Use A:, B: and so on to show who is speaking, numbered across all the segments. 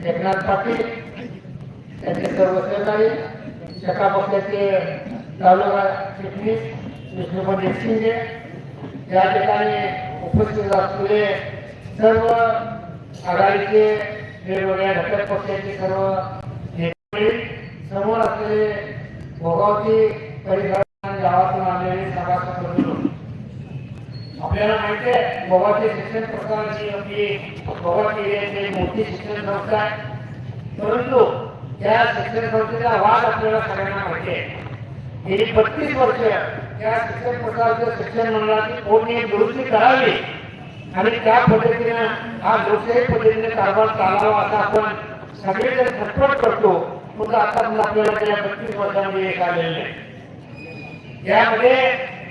A: एकनाथ पाटील त्यांचे सर्व सहकारी शाखा पक्षाचे तालुका चिटणीस विष्णुपंडित शिंदे या ठिकाणी उपस्थित असलेले सर्व आघाडीचे वेगवेगळ्या घटक पक्षाचे सर्व समोर असलेले भोगावती परिसर गावातून आलेले सभासद बंधू म्हणजे गोवाचे आहे भोगावती शिक्षण प्रसाराची आपली भोगावती ही मोठी शिक्षण संस्था आहे. परंतु त्या शिक्षण संस्थेचा वाद आपल्याला सगळ्यांना माहिती आहे. गेली बत्तीस वर्ष त्या शिक्षण प्रसाराच्या शिक्षण मंडळाची कोणी दुरुस्ती करावी आणि त्या पद्धतीनं हा लोकशाही पद्धतीने कारभार चालावा असा आपण सगळेजण खटपट करतो. मग आता आपल्याला त्या बत्तीस वर्षामध्ये एक आलेलं आहे यामध्ये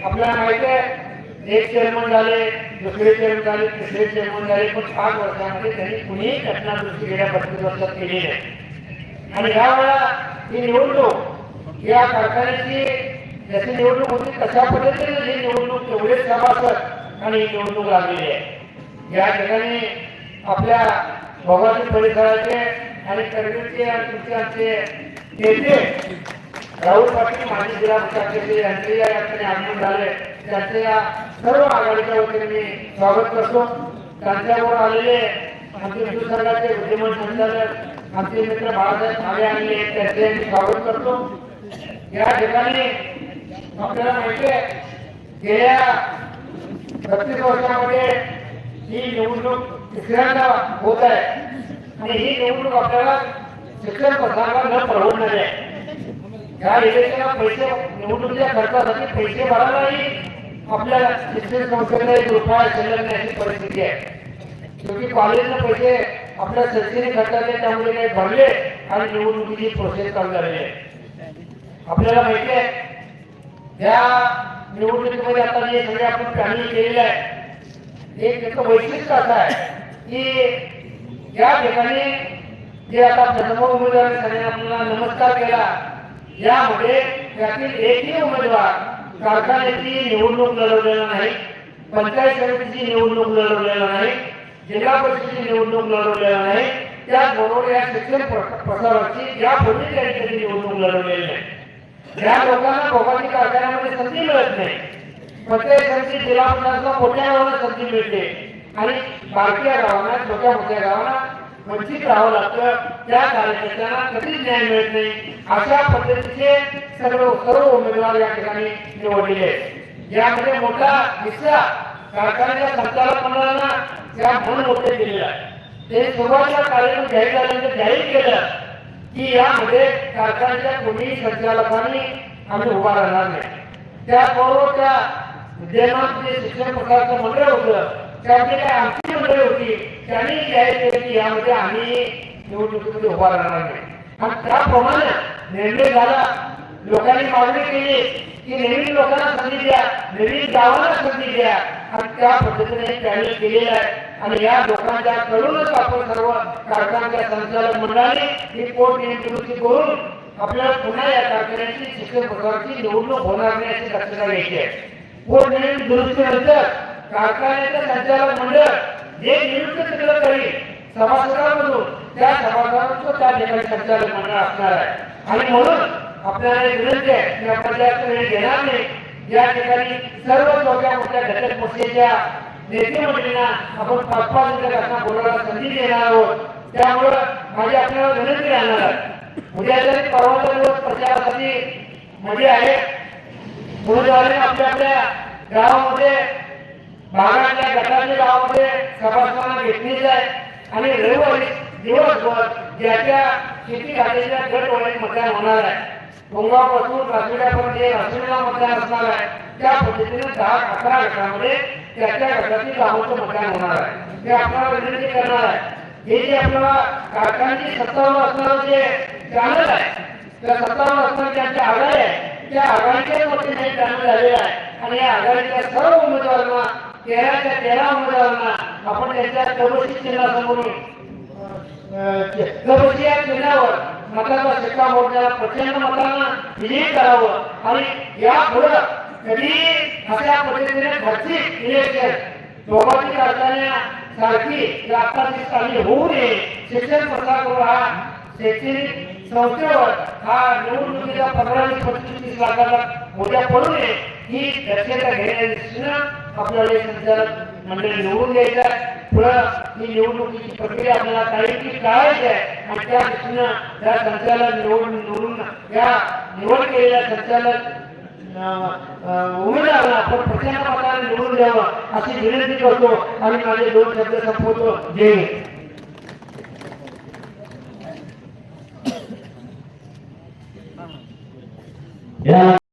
A: आपल्याला माहिती आहे एक चेअरमन झाले दुसरे चेअरमन झाले तिसरे चेअरमन झाले पण पाच वर्षामध्ये त्यांनी कुणीही घटना दुरुस्ती गेल्या पस्तीस वर्षात केली नाही. आणि ह्या वेळा ही निवडणूक या कारखान्याची जशी निवडणूक होती तशा पद्धतीने ही निवडणूक तेवढेच सभासद आणि ही निवडणूक लागलेली आहे. या ठिकाणी आपल्या भोगातील परिसराचे आणि करवीरचे आणि तुमचे नेते राहुल पाटील माजी जिल्हा पक्षाचे यांचे या ठिकाणी आगमन झाले त्यांचे या सर्व आघाडीच्या वतीने मी स्वागत करतो. त्यांच्यावर आलेले आमचे हिंदू विद्यमान संचालक आमचे मित्र बाळासाहेब ठाणे आलेले त्यांचे मी स्वागत करतो. या ठिकाणी आपल्याला माहिती आहे गेल्या बत्तीस वर्षामध्ये ही निवडणूक तिसऱ्यांदा होत आहे. आणि ही निवडणूक आपल्याला शिक्षण प्रसाराला न परवडणार आहे. या इलेक्शनला पैसे निवडणुकीच्या खर्चासाठी पैसे भरायलाही आपल्या शिक्षण संस्थेला एक रुपया शिल्लक नाही परिस्थिती आहे. शेवटी कॉलेजने पैसे आपल्या शैक्षणिक खर्चाचे त्यामुळे काही भरले आणि निवडणुकीची प्रोसेस चालू झालेली आहे. आपल्याला माहिती आहे या निवडणुकीमध्ये आता जे सगळे आपण पॅनल केलेलं आहे एक त्याचं वैशिष्ट्य असं आहे की या ठिकाणी जे आता प्रथम उमेदवार आपल्याला नमस्कार केला यामध्ये त्यातील एकही उमेदवार कारखान्याची निवडणूक लढवलेला नाही पंचायत समितीची निवडणूक लढवलेला नाही जिल्हा परिषदेची निवडणूक लढवलेला नाही त्याचबरोबर या शिक्षण प्र- प्रसाराची यापूर्वी त्यांनी निवडणूक लढवलेली नाही. ज्या लोकांना भोगाची कारखान्यामध्ये संधी मिळत नाही. पंचायत समिती जिल्हा प्रशासनाला मोठ्या गावाला संधी मिळते. आणि बारक्या गावांना छोट्या मोठ्या गावांना वंचित राहावं लागतं. त्या कार्यकर्त्यांना कधीच न्याय मिळत नाही. अशा पद्धतीचे सर्व सर्व उमेदवार या ठिकाणी निवडलेले आहेत. यामध्ये मोठा हिस्सा कारखान्याच्या संचालक मंडळांना त्या म्हणून मोठे दिलेला आहे ते सुरुवातीला कार्यक्रम जाहीर झाल्यानंतर जाहीर केलं की यामध्ये कारखान्याच्या कोणीही संचालकांनी आम्ही उभा राहणार नाही. त्याबरोबर त्या विद्यमान जे शिक्षण प्रकारचं मंडळ होतं त्यामध्ये काय आमची मंडळी होती त्यांनी जाहीर केली की यामध्ये आम्ही निवडणुकीमध्ये उभा राहणार नाही. आणि त्याप्रमाणे निर्णय झाला लोकांनी मागणी केली की नवीन लोकांना संधी द्या नवीन गावांना संधी द्या. आणि त्या पद्धतीने त्यांनी केलेलं आहे. आणि या लोकांच्या कडूनच आपण सर्व कारखान्याच्या संचालक मंडळाने ही पोटनिवडणुकी करून आपल्याला पुन्हा या कारखान्याची शिक्षण प्रकारची निवडणूक होणार नाही अशी दक्षता घ्यायची आहे. पोटनिवडणूक दुरुस्तीनंतर कारखान्याचं संचालक मंडळ जे नियुक्त तिकडे करेल सभासदांमधून त्या सभासदांचं त्या ठिकाणी संचालक मंडळ असणार आहे. आणि म्हणून आपल्याला एक विनंती आहे की आपण जास्त वेळ घेणार नाही या ठिकाणी सर्व छोट्या मोठ्या घटक पक्षाच्या नेते मंडळींना आपण पाच पाच मिनिटं असणार बोलायला संधी देणार आहोत. त्यामुळं माझी आपल्याला विनंती राहणार आहे उद्या जरी परवाचा दिवस प्रचारासाठी म्हणजे आहे उमेदवारांनी आपल्या आपल्या गावामध्ये भागाच्या गटाच्या गावामध्ये सभासदांना घेतलेली आहे. आणि रविवारी दिवसभर ज्याच्या शेती खात्याच्या गटवळीत मतदान होणार आहे. गोंगापासून रासुड्यापर्यंत जे रासुड्याला मतदान असणार आहे त्या पद्धतीने दहा अकरा गटामध्ये त्याच्या गटातील गावाचं मतदान होणार आहे. ते आपल्याला विनंती करणार आहे. हे जे आपल्याला कारखान्याची सत्तावर असणारं जे चॅनल आहे त्या सत्तावर असणारे ज्यांची आघाडी आहे त्या आघाडीच्या वतीने चॅनल झालेलं आहे. आणि या आघाडीच्या सर्व उमेदवारांना तेराच्या तेरा उमेदवारांना आपण त्यांच्या करोशी चिन्हासमोर करोशी या. चिन्हावर मताचा शिक्का मोडण्याला प्रचंड मतांना विजयी करावं आणि या पुढं कधी अशा पद्धतीने खर्चिक इलेक्शन दोघांची कारखान्या सारखी लाभार्थी चालली होऊ नये. शिक्षण प्रसारगृह हा शैक्षणिक संस्थेवर हा निवडणुकीच्या पंधरा वीस पंचवीस लाखाला उद्या पडू नये. ही दक्षता घेण्याच्या दृष्टीनं आपल्याला संचालक मंडळ निवडून द्यायचं आहे. पुढं ही निवडणुकीची प्रक्रिया आपल्याला काही की काढायची आहे. आणि त्या दृष्टीनं त्या संचालक निवडून निवडून या निवड केलेल्या संचालक उमेदवाराला आपण प्रचंड मताने निवडून द्यावं अशी विनंती करतो. आणि माझे दोन शब्द संपवतो. जे
B: या